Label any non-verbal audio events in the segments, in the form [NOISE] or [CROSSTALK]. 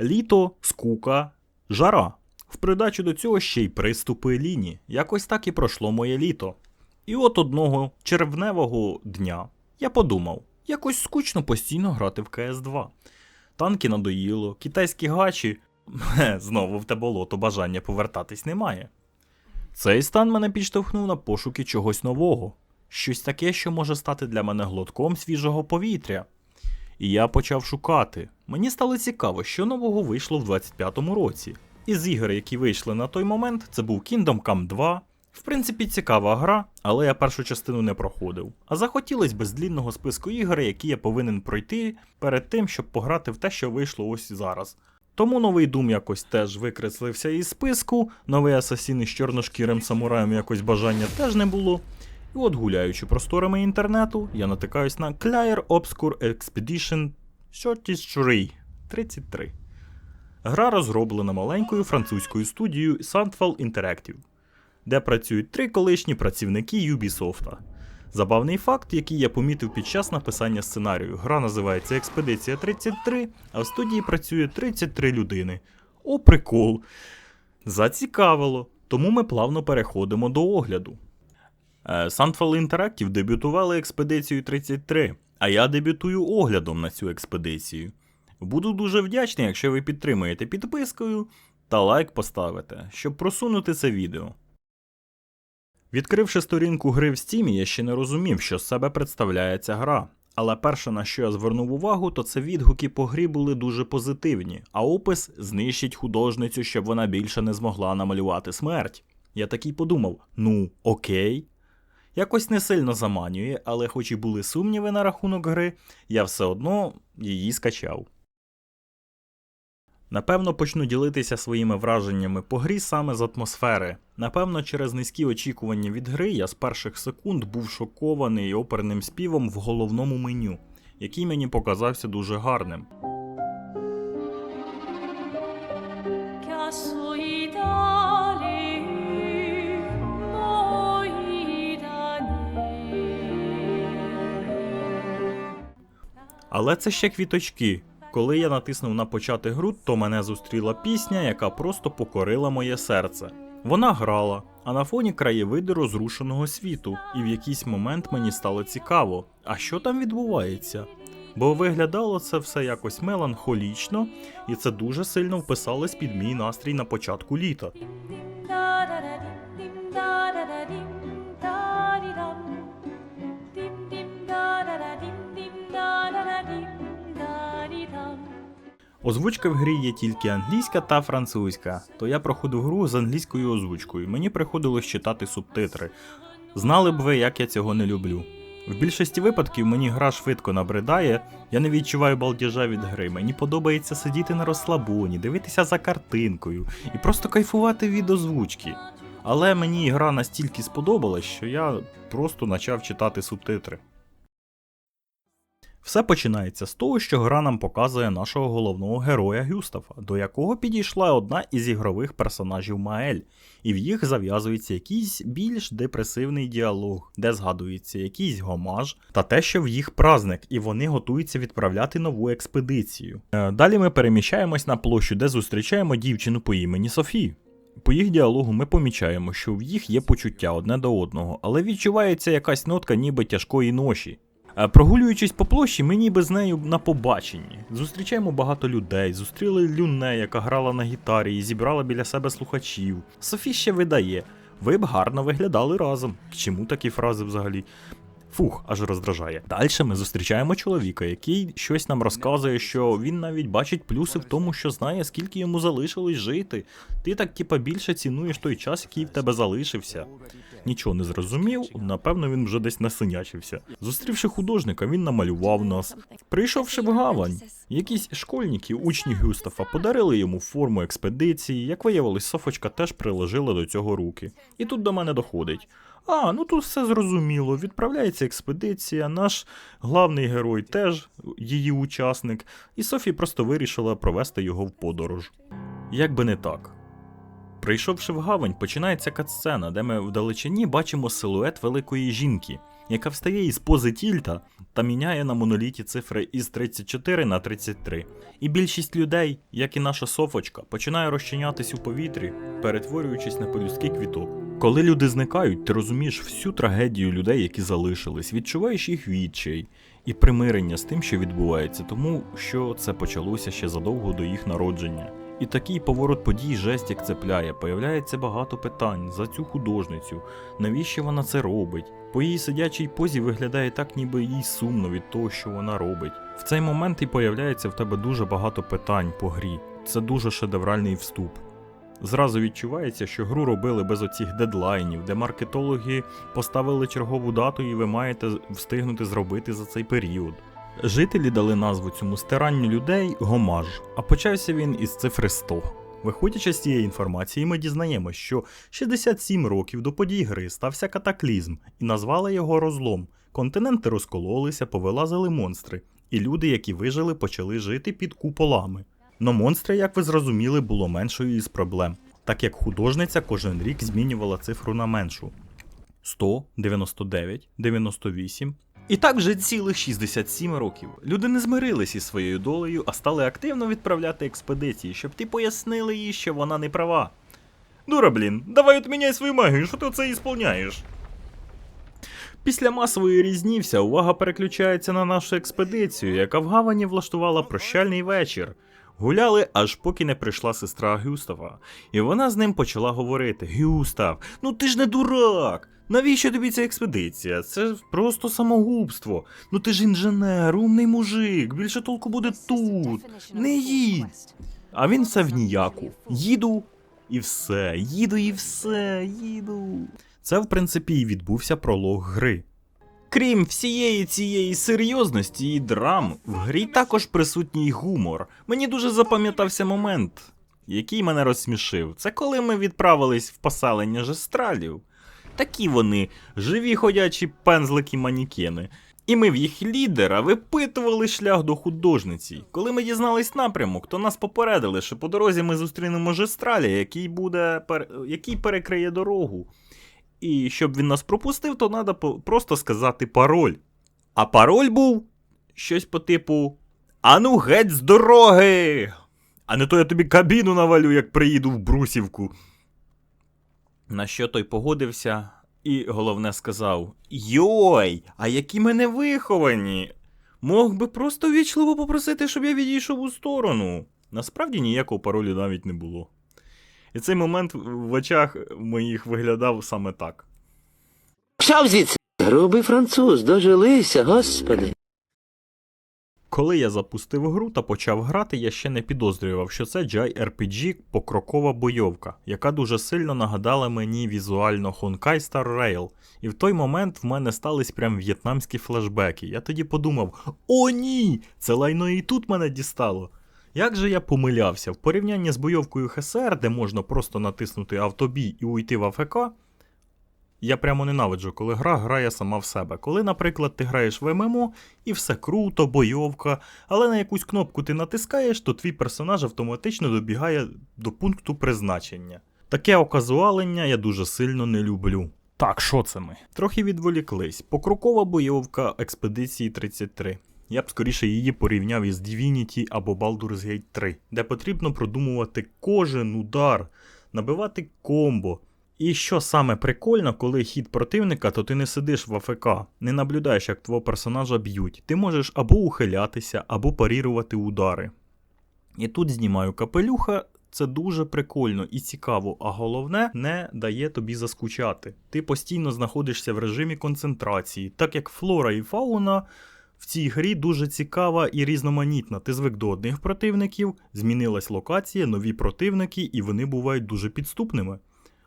Літо, скука, жара. В придачу до цього ще й приступи ліні. Якось так і пройшло моє літо. І от одного червневого дня я подумав, якось скучно постійно грати в КС2. Танки надоїло, китайські гачі. Знову в те болото бажання повертатись немає. Цей стан мене підштовхнув на пошуки чогось нового, щось таке, що може стати для мене глотком свіжого повітря. І я почав шукати. Мені стало цікаво, що нового вийшло в 25-му році. Із ігор, які вийшли на той момент, це був Kingdom Come 2. В принципі, цікава гра, але я першу частину не проходив. А захотілося б з длінного списку ігор, які я повинен пройти перед тим, щоб пограти в те, що вийшло ось зараз. Тому новий Doom якось теж викреслився із списку, новий Асасін із чорношкірим самураєм якось бажання теж не було. І от гуляючи просторами інтернету, я натикаюсь на Clair Obscure Expedition 33. 33. Гра розроблена маленькою французькою студією Sandfall Interactive, де працюють три колишні працівники Ubisoft. Забавний факт, який я помітив під час написання сценарію. Гра називається Експедиція 33, а в студії працює 33 людини. О, прикол! Зацікавило. Тому ми плавно переходимо до огляду. Е, Sandfall Interactive дебютували експедицію 33, а я дебютую оглядом на цю експедицію. Буду дуже вдячний, якщо ви підтримаєте підпискою та лайк поставите, щоб просунути це відео. Відкривши сторінку гри в стімі, я ще не розумів, що з себе представляє ця гра. Але перше, на що я звернув увагу, то це відгуки по грі були дуже позитивні, а опис знищить художницю, щоб вона більше не змогла намалювати смерть. Я такий подумав: ну, окей. Якось не сильно заманює, але хоч і були сумніви на рахунок гри, я все одно її скачав. Напевно, почну ділитися своїми враженнями по грі саме з атмосфери. Напевно, через низькі очікування від гри я з перших секунд був шокований оперним співом в головному меню, який мені показався дуже гарним. Але це ще квіточки. Коли я натиснув на почати гру, то мене зустріла пісня, яка просто покорила моє серце. Вона грала, а на фоні краєвиди розрушеного світу, і в якийсь момент мені стало цікаво, а що там відбувається? Бо виглядало це все якось меланхолічно, і це дуже сильно вписалось під мій настрій на початку літа. Озвучка в грі є тільки англійська та французька, то я проходив гру з англійською озвучкою. Мені приходилось читати субтитри. Знали б ви, як я цього не люблю. В більшості випадків мені гра швидко набридає, я не відчуваю балдіжа від гри. Мені подобається сидіти на розслабоні, дивитися за картинкою і просто кайфувати від озвучки. Але мені гра настільки сподобалась, що я просто почав читати субтитри. Все починається з того, що гра нам показує нашого головного героя Гюстафа, до якого підійшла одна із ігрових персонажів Маель, і в їх зав'язується якийсь більш депресивний діалог, де згадується якийсь гомаж та те, що в їх праздник, і вони готуються відправляти нову експедицію. Е, Далі ми переміщаємось на площу, де зустрічаємо дівчину по імені Софі. По їх діалогу ми помічаємо, що в їх є почуття одне до одного, але відчувається якась нотка ніби тяжкої ноші. Е, Прогулюючись по площі, ми ніби з нею на побаченні. Зустрічаємо багато людей, зустріли Люне, яка грала на гітарі і зібрала біля себе слухачів. Софі ще видає. Ви б гарно виглядали разом. К чому такі фрази взагалі? Фух, аж роздражає. Далі ми зустрічаємо чоловіка, який щось нам розказує, що він навіть бачить плюси в тому, що знає, скільки йому залишилось жити. Ти так типа більше цінуєш той час, який в тебе залишився. Нічого не зрозумів, напевно, він вже десь насинячився. Зустрівши художника, він намалював нас. Прийшовши в гавань, якісь школьники, учні Гюстафа, подарили йому форму експедиції. Як виявилось, Софочка теж приложила до цього руки. І тут до мене доходить. А, ну тут все зрозуміло. Відправляється експедиція, наш главний герой теж її учасник, і Софі просто вирішила провести його в подорож. Як би не так. Прийшовши в гавань, починається катсцена, де ми вдалечині бачимо силует великої жінки. яка встає із пози тільта та міняє на моноліті цифри із 34 на 33. І більшість людей, як і наша софочка, починає розчинятись у повітрі, перетворюючись на пелюстки квіток. Коли люди зникають, ти розумієш всю трагедію людей, які залишились, відчуваєш їх відчай і примирення з тим, що відбувається, тому що це почалося ще задовго до їх народження. І такий поворот подій жесть як цепляє. Появляється багато питань за цю художницю, навіщо вона це робить. По її сидячій позі виглядає так, ніби їй сумно від того, що вона робить. В цей момент і появляється в тебе дуже багато питань по грі. Це дуже шедевральний вступ. Зразу відчувається, що гру робили без оцих дедлайнів, де маркетологи поставили чергову дату і ви маєте встигнути зробити за цей період. Жителі дали назву цьому стиранню людей гомаж, а почався він із цифри 100. Виходячи з цієї інформації, ми дізнаємось, що 67 років до подій гри стався катаклізм, і назвали його розлом. Континенти розкололися, повилазили монстри, і люди, які вижили, почали жити під куполами. Но монстри, як ви зрозуміли, було меншою із проблем, так як художниця кожен рік змінювала цифру на меншу. 100, 99, 98. І так вже цілих 67 років. Люди не змирились із своєю долею, а стали активно відправляти експедиції, щоб ти пояснили їй, що вона не права. Дура, блін, давай отміняй свою магію, що ти оце ісполняєш? Після масової різні увага переключається на нашу експедицію, яка в Гавані влаштувала прощальний вечір. Гуляли аж поки не прийшла сестра Гюстава, і вона з ним почала говорити: Гюстав, ну ти ж не дурак! Навіщо тобі ця експедиція? Це просто самогубство. Ну ти ж інженер, умний мужик, більше толку буде тут. Не їдь. А він все в ніяку. Їду і все, їду і все, їду. Це, в принципі, і відбувся пролог гри. Крім всієї цієї серйозності і драм, в грі також присутній гумор. Мені дуже запам'ятався момент, який мене розсмішив. Це коли ми відправились в поселення жестралів. Такі вони, живі ходячі пензлики манікени. І ми в їх лідера випитували шлях до художниці. Коли ми дізнались напрямок, то нас попередили, що по дорозі ми зустрінемо жестраля, який буде який перекриє дорогу. І щоб він нас пропустив, то треба просто сказати пароль. А пароль був щось по типу: Ану геть з дороги! А не то я тобі кабіну навалю, як приїду в Брусівку. На що той погодився, і головне сказав: Йой, а які мене виховані! Мог би просто вічливо попросити, щоб я відійшов у сторону. Насправді ніякого паролю навіть не було. І цей момент в очах моїх виглядав саме так. Пішов звідси. Грубий француз, дожилися, господи. Коли я запустив гру та почав грати, я ще не підозрював, що це JRPG покрокова бойовка, яка дуже сильно нагадала мені візуально Honkai Star Rail. І в той момент в мене стались прям в'єтнамські флешбеки. Я тоді подумав: о ні! Це лайно і тут мене дістало. Як же я помилявся, в порівнянні з бойовкою ХСР, де можна просто натиснути автобій і уйти в АФК, я прямо ненавиджу, коли гра грає сама в себе. Коли, наприклад, ти граєш в ММО і все круто, бойовка, але на якусь кнопку ти натискаєш, то твій персонаж автоматично добігає до пункту призначення. Таке оказуалення я дуже сильно не люблю. Так, що це ми? Трохи відволіклись. Покрокова бойовка експедиції 33. Я б скоріше її порівняв із Divinity або Baldur's Gate 3, де потрібно продумувати кожен удар, набивати комбо. І що саме прикольно, коли хід противника, то ти не сидиш в АФК, не наблюдаєш, як твого персонажа б'ють. Ти можеш або ухилятися, або парірувати удари. І тут знімаю капелюха, це дуже прикольно і цікаво, а головне, не дає тобі заскучати. Ти постійно знаходишся в режимі концентрації, так як флора і фауна в цій грі дуже цікава і різноманітна. Ти звик до одних противників, змінилась локація, нові противники, і вони бувають дуже підступними.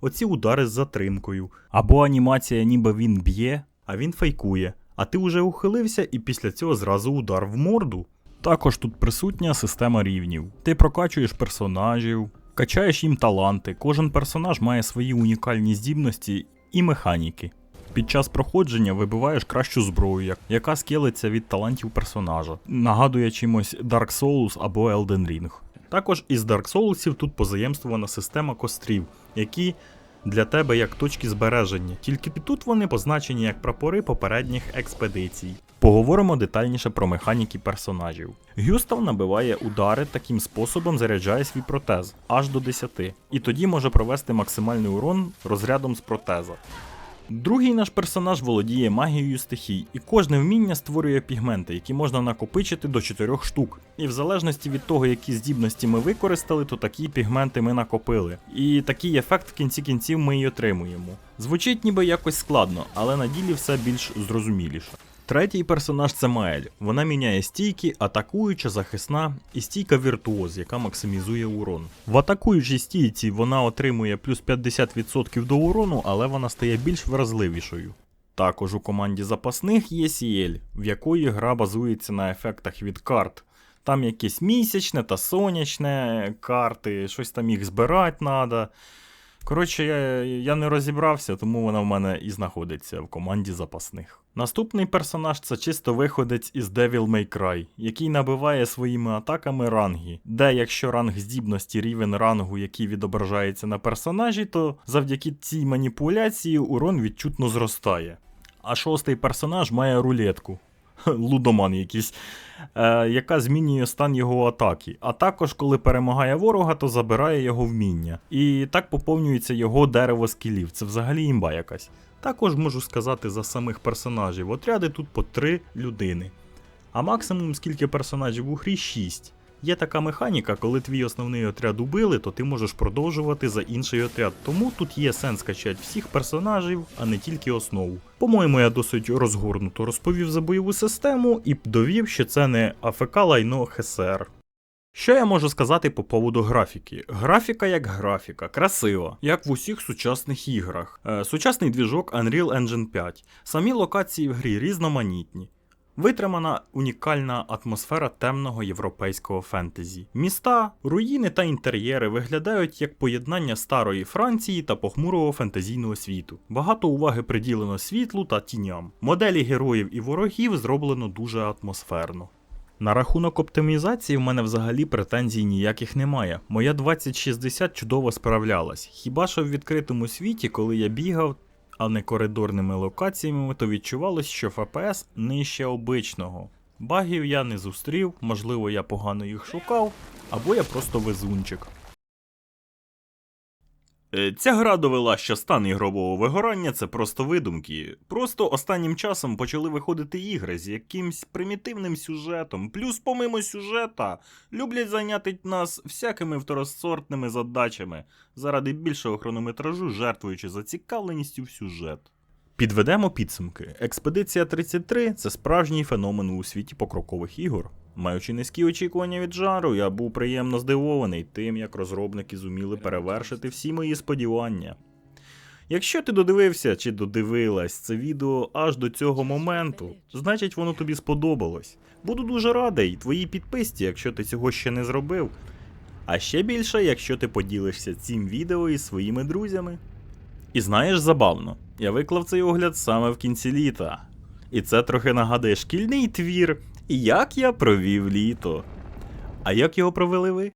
Оці удари з затримкою. Або анімація, ніби він б'є, а він фейкує. А ти вже ухилився, і після цього зразу удар в морду. Також тут присутня система рівнів. Ти прокачуєш персонажів, качаєш їм таланти. Кожен персонаж має свої унікальні здібності і механіки. Під час проходження вибиваєш кращу зброю, яка скелиться від талантів персонажа, нагадує чимось Dark Souls або Elden Ring. Також із Dark Souls тут позаємствована система кострів, які для тебе як точки збереження, тільки тут вони позначені як прапори попередніх експедицій. Поговоримо детальніше про механіки персонажів. Гюстав набиває удари таким способом заряджає свій протез аж до 10, і тоді може провести максимальний урон розрядом з протеза. Другий наш персонаж володіє магією стихій, і кожне вміння створює пігменти, які можна накопичити до 4 штук. І в залежності від того, які здібності ми використали, то такі пігменти ми накопили. І такий ефект в кінці кінців ми й отримуємо. Звучить ніби якось складно, але на ділі все більш зрозуміліше. Третій персонаж це Маель. Вона міняє стійки, атакуюча, захисна і стійка віртуоз, яка максимізує урон. В атакуючій стійці вона отримує плюс 50% до урону, але вона стає більш вразливішою. Також у команді запасних є Сіель, в якої гра базується на ефектах від карт. Там якесь місячне та сонячне карти, щось там їх збирати треба. Коротше, я, я не розібрався, тому вона в мене і знаходиться в команді запасних. Наступний персонаж це чисто виходець із Devil May Cry, який набиває своїми атаками ранги, де якщо ранг здібності рівень рангу, який відображається на персонажі, то завдяки цій маніпуляції урон відчутно зростає. А шостий персонаж має рулетку. [LAUGHS] Лудоман якийсь, е, яка змінює стан його атаки. А також, коли перемагає ворога, то забирає його вміння. І так поповнюється його дерево скілів. Це взагалі імба якась. Також можу сказати за самих персонажів. Отряди тут по 3 людини. А максимум скільки персонажів у грі 6. Є така механіка, коли твій основний отряд убили, то ти можеш продовжувати за інший отряд. Тому тут є сенс качати всіх персонажів, а не тільки основу. По-моєму, я досить розгорнуто розповів за бойову систему і довів, що це не АФК лайно ХСР. Що я можу сказати по поводу графіки? Графіка як графіка, красива, як в усіх сучасних іграх. Е, сучасний двіжок Unreal Engine 5. Самі локації в грі різноманітні. Витримана унікальна атмосфера темного європейського фентезі. Міста, руїни та інтер'єри виглядають як поєднання старої Франції та похмурого фентезійного світу. Багато уваги приділено світлу та тіням. Моделі героїв і ворогів зроблено дуже атмосферно. На рахунок оптимізації в мене взагалі претензій ніяких немає. Моя 2060 чудово справлялась. Хіба що в відкритому світі, коли я бігав, а не коридорними локаціями, то відчувалось, що ФПС нижче обичного. Багів я не зустрів, можливо, я погано їх шукав, або я просто везунчик. Е, Ця гра довела, що стан ігрового вигорання це просто видумки. Просто останнім часом почали виходити ігри з якимсь примітивним сюжетом. Плюс, помимо сюжета, люблять зайняти нас всякими второсортними задачами заради більшого хронометражу, жертвуючи зацікавленістю в сюжет. Підведемо підсумки. Експедиція 33 це справжній феномен у світі покрокових ігор. Маючи низькі очікування від жанру, я був приємно здивований тим, як розробники зуміли перевершити всі мої сподівання. Якщо ти додивився чи додивилась це відео аж до цього моменту, значить воно тобі сподобалось. Буду дуже радий твоїй підписці, якщо ти цього ще не зробив. А ще більше, якщо ти поділишся цим відео із своїми друзями. І знаєш, забавно, я виклав цей огляд саме в кінці літа. І це трохи нагадує шкільний твір, як я провів літо. А як його провели ви?